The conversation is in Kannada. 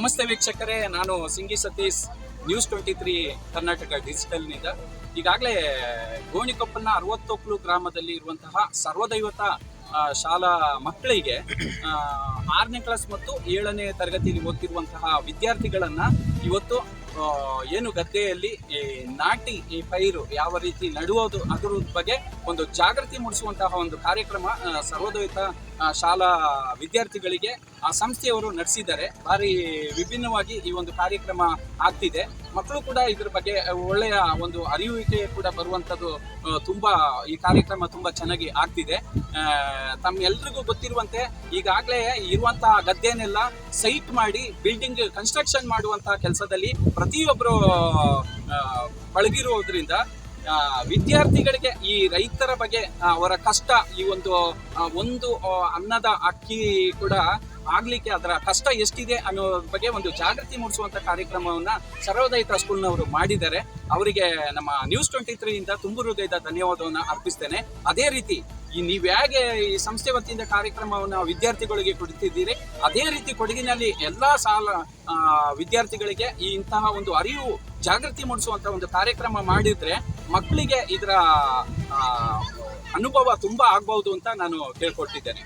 ನಮಸ್ತೆ ವೀಕ್ಷಕರೇ, ನಾನು Singi Satish news twenty three Karnataka ಡಿಜಿಟಲ್ನಿಂದ ಈಗಾಗಲೇ ಗೋಣಿಕೊಪ್ಪನ ಅರವತ್ತೊಕ್ಲು ಗ್ರಾಮದಲ್ಲಿ ಇರುವಂತಹ ಸರ್ವದೈವತ ಶಾಲಾ ಮಕ್ಕಳಿಗೆ ಆರನೇ ಕ್ಲಾಸ್ ಮತ್ತು ಏಳನೇ ತರಗತಿಯಲ್ಲಿ ಓದ್ತಿರುವಂತಹ ವಿದ್ಯಾರ್ಥಿಗಳನ್ನ ಇವತ್ತು ಏನು ಗದ್ದೆಯಲ್ಲಿ ಈ ನಾಟಿ, ಈ ಪೈರು ಯಾವ ರೀತಿ ನಡುವುದು ಅದರ ಬಗ್ಗೆ ಒಂದು ಜಾಗೃತಿ ಮೂಡಿಸುವಂತಹ ಒಂದು ಕಾರ್ಯಕ್ರಮ ಸರ್ವೋದಯಿತ ಶಾಲಾ ವಿದ್ಯಾರ್ಥಿಗಳಿಗೆ ಆ ಸಂಸ್ಥೆಯವರು ನಡೆಸಿದ್ದಾರೆ. ಭಾರಿ ವಿಭಿನ್ನವಾಗಿ ಈ ಒಂದು ಕಾರ್ಯಕ್ರಮ ಆಗ್ತಿದೆ. ಮಕ್ಕಳು ಕೂಡ ಇದ್ರ ಬಗ್ಗೆ ಒಳ್ಳೆಯ ಒಂದು ಅರಿಯುವಿಕೆ ಕೂಡ ಬರುವಂಥದ್ದು ತುಂಬಾ ಈ ಕಾರ್ಯಕ್ರಮ ತುಂಬಾ ಚೆನ್ನಾಗಿ ಆಗ್ತಿದೆ. ತಮ್ಮೆಲ್ರಿಗೂ ಗೊತ್ತಿರುವಂತೆ ಈಗಾಗಲೇ ಇರುವಂತಹ ಗದ್ದೆನೆಲ್ಲ ಸೈಟ್ ಮಾಡಿ ಬಿಲ್ಡಿಂಗ್ ಕನ್ಸ್ಟ್ರಕ್ಷನ್ ಮಾಡುವಂತಹ ಕೆಲಸದಲ್ಲಿ ಪ್ರತಿಯೊಬ್ಬರು ಪಳಗಿರುವುದರಿಂದ ವಿದ್ಯಾರ್ಥಿಗಳಿಗೆ ಈ ರೈತರ ಬಗ್ಗೆ ಅವರ ಕಷ್ಟ, ಈ ಒಂದು ಒಂದು ಅನ್ನದ ಅಕ್ಕಿ ಕೂಡ ಆಗ್ಲಿಕ್ಕೆ ಅದರ ಕಷ್ಟ ಎಷ್ಟಿದೆ ಅನ್ನೋ ಬಗ್ಗೆ ಒಂದು ಜಾಗೃತಿ ಮೂಡಿಸುವಂತ ಕಾರ್ಯಕ್ರಮವನ್ನ ಸರ್ವೋದಯಿತ ಸ್ಕೂಲ್ನವರು ಮಾಡಿದ್ದಾರೆ. ಅವರಿಗೆ ನಮ್ಮ ನ್ಯೂಸ್ ಟ್ವೆಂಟಿ ತ್ರೀ ಇಂದ ತುಂಬು ಹೃದಯದ ಧನ್ಯವಾದವನ್ನ ಅರ್ಪಿಸ್ತೇನೆ. ಅದೇ ರೀತಿ ಈ ನೀವು ಹೇಗೆ ಈ ಸಂಸ್ಥೆ ವತಿಯಿಂದ ಕಾರ್ಯಕ್ರಮವನ್ನು ವಿದ್ಯಾರ್ಥಿಗಳಿಗೆ ಕೊಡುತ್ತಿದ್ದೀರಿ ಅದೇ ರೀತಿ ಕೊಡಗಿನಲ್ಲಿ ಎಲ್ಲಾ ಸಾಲ ವಿದ್ಯಾರ್ಥಿಗಳಿಗೆ ಈ ಇಂತಹ ಒಂದು ಅರಿವು ಜಾಗೃತಿ ಮೂಡಿಸುವಂತ ಒಂದು ಕಾರ್ಯಕ್ರಮ ಮಾಡಿದ್ರೆ ಮಕ್ಕಳಿಗೆ ಇದರ ಅನುಭವ ತುಂಬಾ ಆಗ್ಬಹುದು ಅಂತ ನಾನು ಕೇಳ್ಕೊಟ್ಟಿದ್ದೇನೆ.